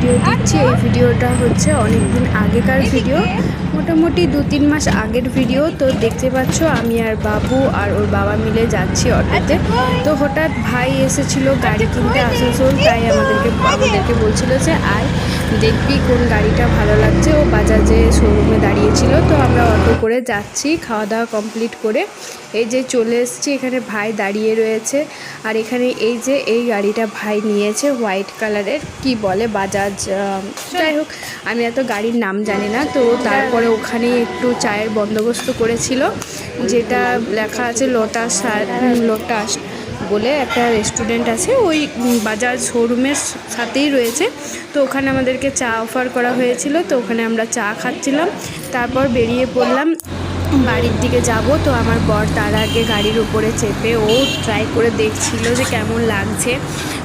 Video দিচ্ছি, এই ভিডিওটা হচ্ছে অনেক দিন আগেকার ভিডিও। মোটামুটি দু তিন মাস আগের ভিডিও। তো দেখতে পাচ্ছ, আমি আর বাবু আর ওর বাবা মিলে যাচ্ছি অটোতে। তো হঠাৎ ভাই এসেছিল গাড়ি কিনতে আসানসোল, তাই আমাদেরকে আমাদেরকে বলছিল যে আয়। দেখবি কোন গাড়িটা ভালো লাগছে। ও বাজাজে শোরুমে দাঁড়িয়েছিল, তো আমরা অটো করে যাচ্ছি, খাওয়া দাওয়া কমপ্লিট করে। এই যে চলে এসেছি, এখানে ভাই দাঁড়িয়ে রয়েছে। আর এখানে এই যে, এই গাড়িটা ভাই নিয়েছে হোয়াইট কালারের, কি বলে বাজাজ যাই হোক, আমি এত গাড়ির নাম জানি না, তো তারপরে ওখানে একটু চায়ের বন্দোবস্ত করেছিল, যেটা লেখা আছে, লোটাস লোটাস। বলে একটা রেস্টুরেন্ট আছে, ওই বাজার শোরুমের সাথেই রয়েছে। তো ওখানে আমাদেরকে চা অফার করা হয়েছিল, তো ওখানে আমরা চা খাচ্ছিলাম। তারপর বেরিয়ে পড়লাম, বাড়ির দিকে যাব। তো আমার বর তার আগে গাড়ির উপরে চেপে ও ট্রাই করে দেখছিল যে কেমন লাগছে।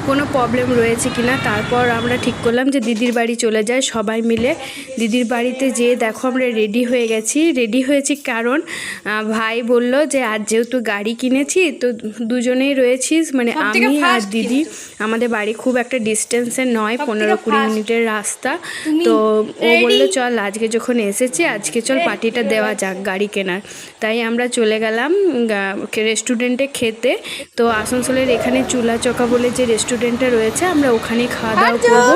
কোনো প্রবলেম রয়েছে কি না তারপর আমরা ঠিক করলাম যে দিদির বাড়ি চলে যাই সবাই মিলে। দিদির বাড়িতে যেয়ে দেখো আমরা রেডি হয়ে গেছি। রেডি হয়েছি কারণ ভাই বলল যে আজ যেহেতু গাড়ি কিনেছি তো দুজনেই রয়েছিস মানে আমি আর দিদি আমাদের বাড়ি খুব একটা ডিস্টেন্সে নয় পনেরো কুড়ি মিনিটের রাস্তা। তো ও? বলল চল আজকে যখন এসেছি আজকে চল পার্টিটা দেওয়া যাক গাড়ি কেনার। তাই আমরা চলে গেলাম রেস্টুরেন্টে খেতে। তো আসানসোলের এখানে চুলা চকা বলে যে রেস্টুরেন্টটা রয়েছে আমরা ওখানেই খাওয়া দাওয়া করব।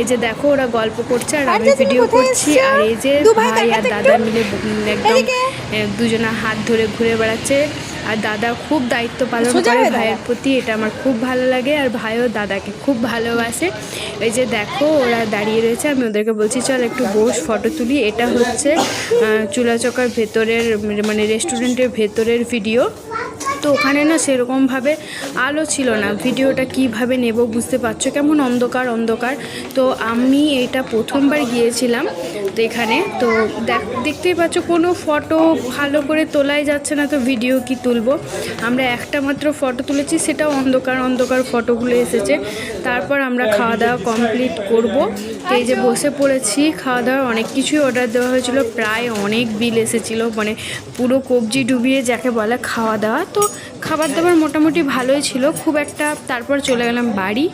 এই যে দেখো ওরা গল্প করছে আর আমি ভিডিও করছি। আর এই যে ভাই আর দাদা মিলে একদম দুজনা হাত ধরে ঘুরে বেড়াচ্ছে। আর দাদা খুব দায়িত্ব পালন করে ভাইয়ের প্রতি এটা আমার খুব ভালো লাগে। আর ভাইও দাদাকে খুব ভালোবাসে। এই যে দেখো ওরা দাঁড়িয়ে রয়েছে। আমি ওদেরকে বলছি চল একটু বস ফটো তুলি। এটা হচ্ছে চুলাচকার ভেতরের মানে রেস্টুরেন্টের ভেতরের ভিডিও তো ওখানে না সেরকমভাবে আলো ছিল না। ভিডিওটা কীভাবে নেব বুঝতে পারছ? কেমন অন্ধকার অন্ধকার। তো আমি এটা প্রথমবার গিয়েছিলাম তো এখানে। তো দেখ, দেখতেই পাচ্ছ কোনো ফটো ভালো করে তোলাই যাচ্ছে না তো ভিডিও কি তুলবো। আমরা একটা মাত্র ফটো তুলেছি, সেটাও অন্ধকার অন্ধকার ফটোগুলো এসেছে। তারপর আমরা খাওয়া দাওয়া কমপ্লিট করব। এই যে বসে পড়েছি খাওয়া দাওয়ার অনেক কিছুই অর্ডার দেওয়া হয়েছিল। প্রায় অনেক বিল এসেছিল মানে পুরো কবজি ডুবিয়ে যাকে বলে খাওয়া দাওয়া তো খাবার দাবার মোটামুটি ভালোই ছিল। খুব একটা তারপর চলে গেলাম বাড়ি।